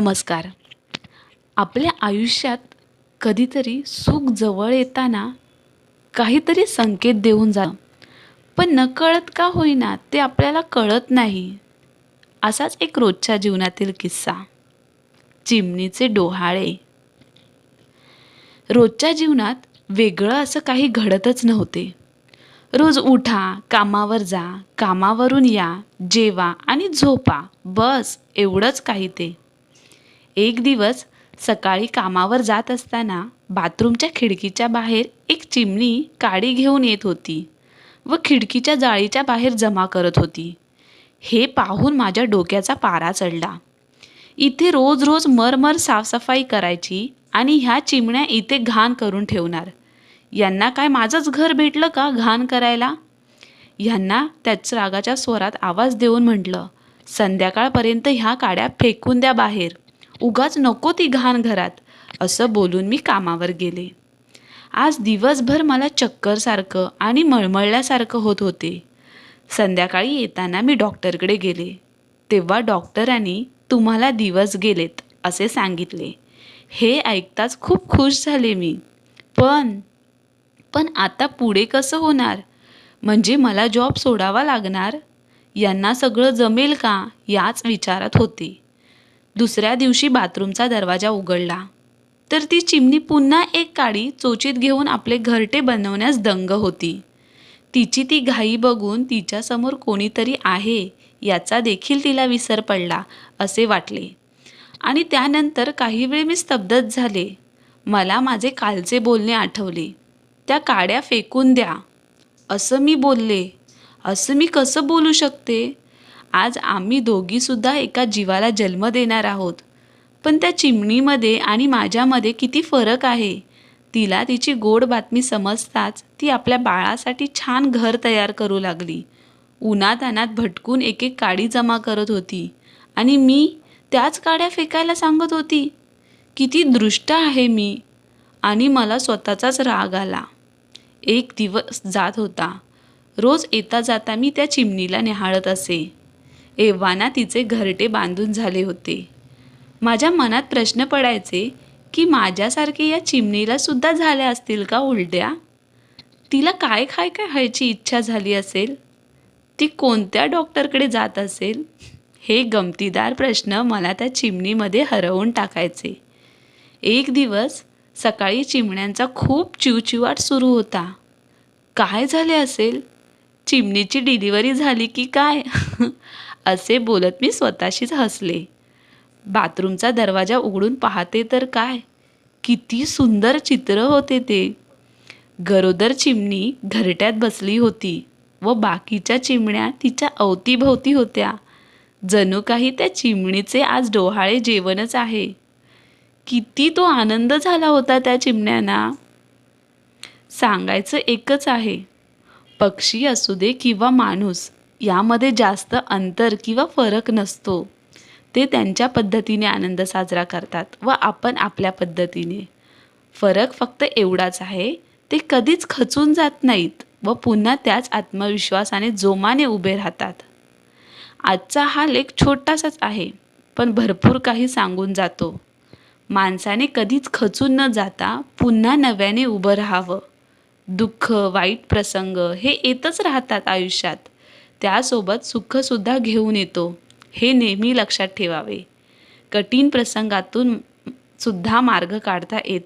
नमस्कार. आपल्या आयुष्यात कधीतरी सुख जवळ येताना काहीतरी संकेत देऊन जा. पण नकळत का होईना ते आपल्याला कळत नाही. असाच एक रोजच्या जीवनातील किस्सा. चिमणीचे डोहाळे. रोजच्या जीवनात वेगळं असं काही घडतच नव्हते. रोज उठा कामावर जा कामावरून या जेवा आणि झोपा. बस एवढंच काही ते. एक दिवस सकाळी कामावर जात असताना बाथरूमच्या खिडकीच्या बाहेर एक चिमणी काडी घेऊन येत होती व खिडकीच्या जाळीच्या बाहेर जमा करत होती. हे पाहून माझ्या डोक्याचा पारा चढला. इथे रोज रोज मरमर साफसफाई करायची आणि ह्या चिमण्या इथे घाण करून ठेवणार. यांना काय माझंच घर भेटलं का घाण करायला? ह्यांना त्याच रागाच्या स्वरात आवाज देऊन म्हटलं संध्याकाळपर्यंत ह्या काड्या फेकून द्या बाहेर. उगाच नको ती घाण घरात असं बोलून मी कामावर गेले. आज दिवसभर मला चक्करसारखं आणि मळमळल्यासारखं होत होते. संध्याकाळी येताना मी डॉक्टरकडे गेले. तेव्हा डॉक्टरांनी तुम्हाला दिवस गेलेत असे सांगितले. हे ऐकताच खूप खुश झाले मी. पण पण आता पुढे कसं होणार? म्हणजे मला जॉब सोडावा लागणार? यांना सगळं जमेल का? याच विचारात होते. दुसऱ्या दिवशी बाथरूमचा दरवाजा उघडला. तर ती चिमणी पुन्हा एक काडी चोचीत घेऊन आपले घरटे बनवण्यास दंग होती. तिची ती घाई बघून तिच्यासमोर कोणीतरी आहे याचा देखील तिला विसर पडला असे वाटले. आणि त्यानंतर काही वेळ मी स्तब्धच झाले. मला माझे कालचे बोलणे आठवले. त्या काड्या फेकून द्या. असं मी बोलले. असं मी कसं बोलू शकते? आज आम्ही दोघीसुद्धा एका जीवाला जन्म देणार आहोत. पण त्या चिमणीमध्ये आणि माझ्यामध्ये किती फरक आहे? तिला तिची गोड बातमी समजताच ती आपल्या बाळासाठी छान घर तयार करू लागली. उन्हातानात भटकून एक एक काडी जमा करत होती. आणि मी त्याच काड्या फेकायला सांगत होती. किती दृष्ट आहे मी. आणि मला स्वतःचाच राग आला. एक दिवस जात होता. रोज येता जाता मी त्या चिमणीला निहाळत असे. एव्हाना तिचे घरटे बांधून झाले होते. माझ्या मनात प्रश्न पडायचे की माझ्यासारखे या चिमणीला सुद्धा झाल्या असतील का उलट्या? तिला काय खाय काय खायची इच्छा झाली असेल? ती कोणत्या डॉक्टरकडे जात असेल? हे गमतीदार प्रश्न मला त्या चिमणीमध्ये हरवून टाकायचे. एक दिवस सकाळी चिमण्यांचा खूप चिवचिवाट सुरू होता. काय झाले असेल? चिमणीची डिलिव्हरी झाली की काय? असे बोलत मी स्वतःशीच हसले. बाथरूमचा दरवाजा उघडून पाहते तर काय? किती सुंदर चित्र होते ते. गरोदर चिमणी घरट्यात बसली होती व बाकीच्या चिमण्या तिच्या अवतीभोवती होत्या. जणू काही त्या चिमणीचे आज डोहाळे जेवणच आहे. किती तो आनंद झाला होता त्या चिमण्यांना. सांगायचं एकच आहे. पक्षी असू दे किंवा माणूस यामध्ये जास्त अंतर किंवा फरक नसतो. ते त्यांच्या पद्धतीने आनंद साजरा करतात व आपण आपल्या पद्धतीने. फरक फक्त एवढाच आहे ते कधीच खचून जात नाहीत व पुन्हा त्याच आत्मविश्वासाने जोमाने उभे राहतात. आजचा हा लेख छोटासाच आहे पण भरपूर काही सांगून जातो. माणसाने कधीच खचून न जाता पुन्हा नव्याने उभं राहावं. दुःख वाईट प्रसंग हे येतच राहतात आयुष्यात. त्यासोबत सुखसुद्धा घेऊन येतो. हे नेहमी लक्षात ठेवावे. कठीण प्रसंगातून सुद्धा मार्ग काढता येतात.